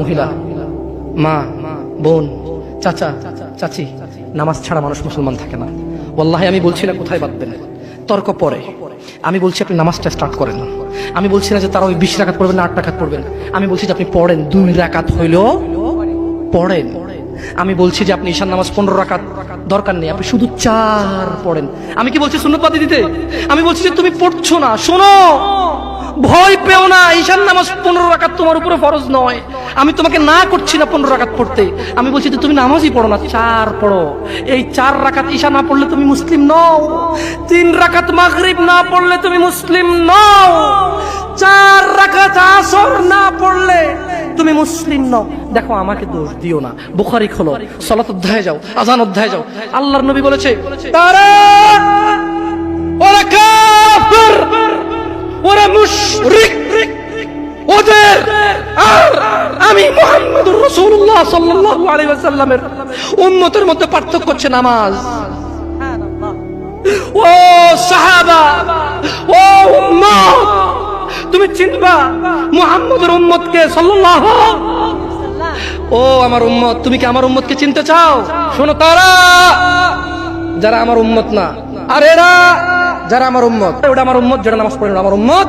মহিলা, মা, বোন, চাচা, চাচি, নামাজ ছাড়া মানুষ মুসলমান থাকে না। ওয়াল্লাহি, আমি বলছি না কোথায় বাঁধবেন? তর্ক পরে। আমি বলছি আপনি নামাজটা স্টার্ট করেন। আমি বলছি না যে তারা ওই বিশ রাকাত পড়বেন না, আট রাকাত পড়বেন। আমি বলছি যে আপনি পড়েন, দুই রাকাত হইলেও পড়েন। আমি বলছি যে আপনি ঈশান নামাজ পনেরো রাকাত দরকার নেই, আপনি শুধু চার পড়েন। আমি কি বলছি সুন্নতবাদী দিতে? আমি বলছি যে তুমি পড়ছো না, শোনো। ভয় পেও না, ঈশান নামাজ পনেরো রাকাত তোমার উপরে ফরজ নয়। আমি তোমাকে না করছি না পনেরো রাকাত পড়তে। আমি বলছি যে তুমি নামাজই পড়ো না, চার পড়ো। এই চার রাকাত ঈশা না পড়লে তুমি মুসলিম নও। তিন রাকাত মাগরিব না পড়লে তুমি মুসলিম নও। চার রাকাত আসর না পড়লে তুমি মুসলিম নও। দেখো, আমাকে দোষ দিও না। বুখারি খোলো, সলাত অধ্যায় যাও আজান অধ্যায় যাও। আল্লাহর নবী বলেছে, তারা ওরা কাফির, ওরা মুশরিক। ওদের আর আমি মুহাম্মদুর রাসূলুল্লাহ সাল্লাল্লাহু আলাইহি ওয়াসাল্লামের মধ্যে পার্থক্য হচ্ছে নামাজ। ও সাহাবা, ও উম্মত, তুমি চিনবা মুহাম্মদের উম্মতকে সাল্লাল্লাহু ও আমার উম্মত, তুমি কি আমার উম্মতকে চিনতে চাও? শোনো তারা, যারা আমার উম্মত না, আর এরা যারা আমার উম্মত ওটা আমার উম্মত, যারা নামাজ পড়ে আমার উম্মত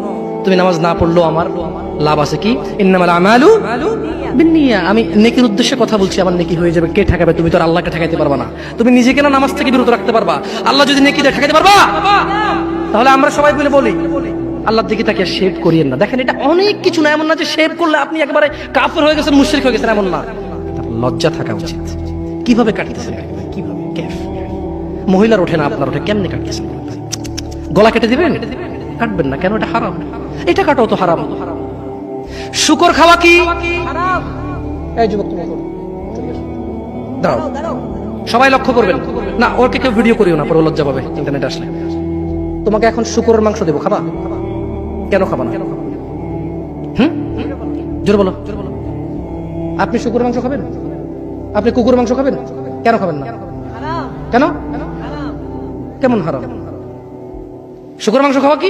তুমি নামাজ না পড়লেও আমার লাভ আছে কি? আমি নেকির উদ্দেশ্যে কথা বলছি, আমার নেকি হয়ে যাবে। কে ঠেকাবে? তুমি তো আল্লাহকে ঠেকাইতে পারবা না। তুমি নিজেকে না নামাজ থেকে বিরত রাখতে পারবা। আল্লাহ যদি নেকি ঠেকাইতে পারবা? তাহলে আমরা সবাই মিলে বলি, আল্লাহর দিকে তাকে শেভ করিয়েন না। দেখেন, এটা অনেক কিছু না, এমন না যে শেভ করলে আপনি একেবারে কাফের হয়ে গেছেন, মুশরিক হয়ে গেছেন, এমন না। লজ্জা থাকা উচিত। কীভাবে কাটতেছেন? কীভাবে? মহিলার ওঠে না, আপনার ওঠে, কেমনে কাটতেছেন? গলা কেটে দিবেন? কাটবেন না, কেন? এটা হারাম। এটা কাটাও তো হারাম। শুকর খাওয়া কি? সবাই লক্ষ্য করবেন। না ওকে কেউ ভিডিও করিও না পরে লজ্জা পাবে ইন্টারনেট আসলে। তোমাকে এখন শুকরের মাংস দেবো খাবা? কেন খাবা না? হুম? জোর বলো। আপনি শুকুরের মাংস খাবেন? আপনি কুকুর মাংস খাবেন? কেন খাবেন না? কেন? কেমন হারাম? শুকুর মাংস খাওয়া কি?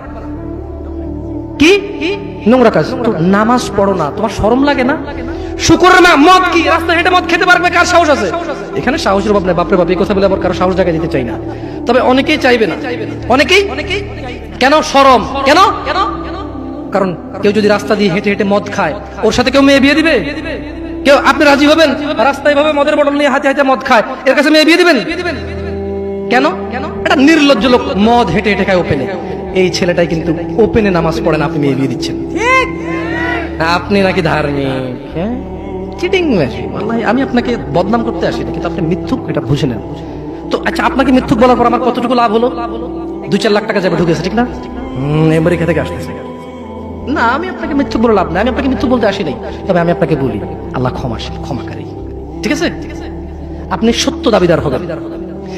কি? নোংরা কাজ। নামাজ পড়ো না, তোমার শরম লাগে না? শুকুরের মা, মদ কি? রাস্তা হেঁটে মদ খেতে পারবে? কার সাহস আছে? এখানে সাহসের অভাব নেই, বাপরে বাপ, এই কথা বলে আবার কারও সাহস জায়গায় দিতে চাই না। তবে অনেকেই চাইবে না। অনেকেই? কেন? কেন কেন? কারণ কেউ যদি রাস্তা দিয়ে হেঁটে হেঁটে মদ খায়, ওর সাথে কেউ মেয়ে বিয়ে দিবে? কেউ? আপনি রাজি হবেন? রাস্তায় ভাবে মদের বটল নিয়ে হাতে হাতে মদ খায়, এর কাছে মেয়ে বিয়ে দিবেন? কেন? কেন এটা নির্লজ্জ লোক মদ হেঁটে হেঁটে খায় ওপেনে এই ছেলেটাই কিন্তু ওপেনে নামাজ পড়েন আপনি মেয়ে বিয়ে দিচ্ছেন আপনি নাকি ধার্মিক হ্যাঁ? চিটিং আমি আপনাকে বদনাম করতে আসি কিন্তু আপনি মিথ্যুক এটা বুঝে নেন। তো আচ্ছা আপনাকে মিথ্যুক বলার পর আমার কতটুকু লাভ হলো? দুই চার লাখ টাকা যাবে ঢুকেছে ঠিক না? আমেরিকা থেকে আসতেছে। না আমি আপনাকে মিথ্যুক বলে লাভ নাই আমি আপনাকে মিথ্যুক বলতে আসি নাই তবে আমি আপনাকে বলি আল্লাহ ক্ষমাশীল ক্ষমাকারী ঠিক আছে? আপনি সত্য দাবিদার হবেন।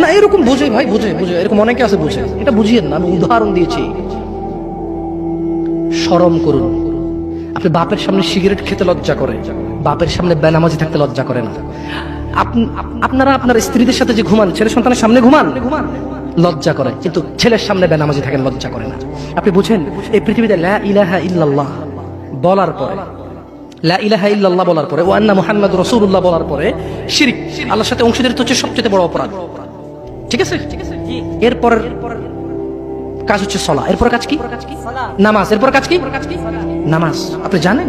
না, এরকম বুঝে, ভাই, বুঝে বুঝে, এরকম অনেকে আছে বুঝে। এটা বুঝিয়েন না, আমি উদাহরণ দিয়েছি। শরম করুন। আপনি বাপের সামনে সিগারেট খেতে লজ্জা করে, বাপের সামনে বেনামাজি থাকতে লজ্জা করে না। আপনারা আপনার স্ত্রীদের সাথে যে ঘুমান, ছেলে সন্তানের সামনে ঘুমান, লজ্জা করে, কিন্তু ছেলের সামনে বেনামাজি থাকেন, লজ্জা করে না। আপনি বুঝেন, এই পৃথিবীতে ইলাহা ইল্লাল্লাহ বলার পরে, লা ইলাহা ইল্লাল্লাহ বলার পরে ওয়ান্না মুহাম্মদ রাসূলুল্লাহ বলার পরে, শিরিক, আল্লাহর সাথে অংশীদারিত্ব হচ্ছে সবচেয়ে বড় অপরাধ। ঠিক আছে? এরপরের কাজ হচ্ছে সলা। এরপর কাজ কি? নামাজ। এরপর কাজ কি? নামাজ। আপনি জানেন?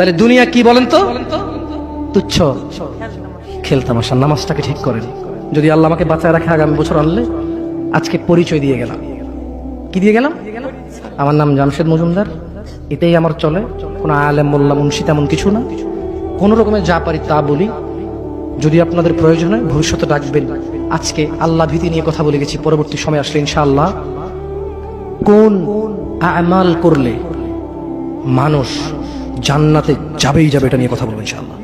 তাহলে দুনিয়া কি বলেন তো? তুচ্ছ। খেলতামাশা নামাজটাকে ঠিক করেন। যদি আল্লাহ আমাকে বাঁচায় রাখে, আগামী বছর আনলে আজকে পরিচয় দিয়ে গেলাম। কি দিয়ে গেলাম? আমার নাম জামশেদ মজুমদার। এটাই আমার চলে। কোনো আলেম, মোল্লা, মুন্সি তেমন কিছু না। কোনো রকমের যা পারি তা বলি। যদি আপনাদের প্রয়োজন হয়, ভবিষ্যতে ডাকবেন। আজকে আল্লাহ ভীতি নিয়ে কথা বলে গেছি। পরবর্তী সময় আসলে ইনশাআল্লাহ। কোন আমাল করলে মানুষ জান্নাতে যাবেই যাবে এটা নিয়ে কথা বলব ইনশাআল্লাহ।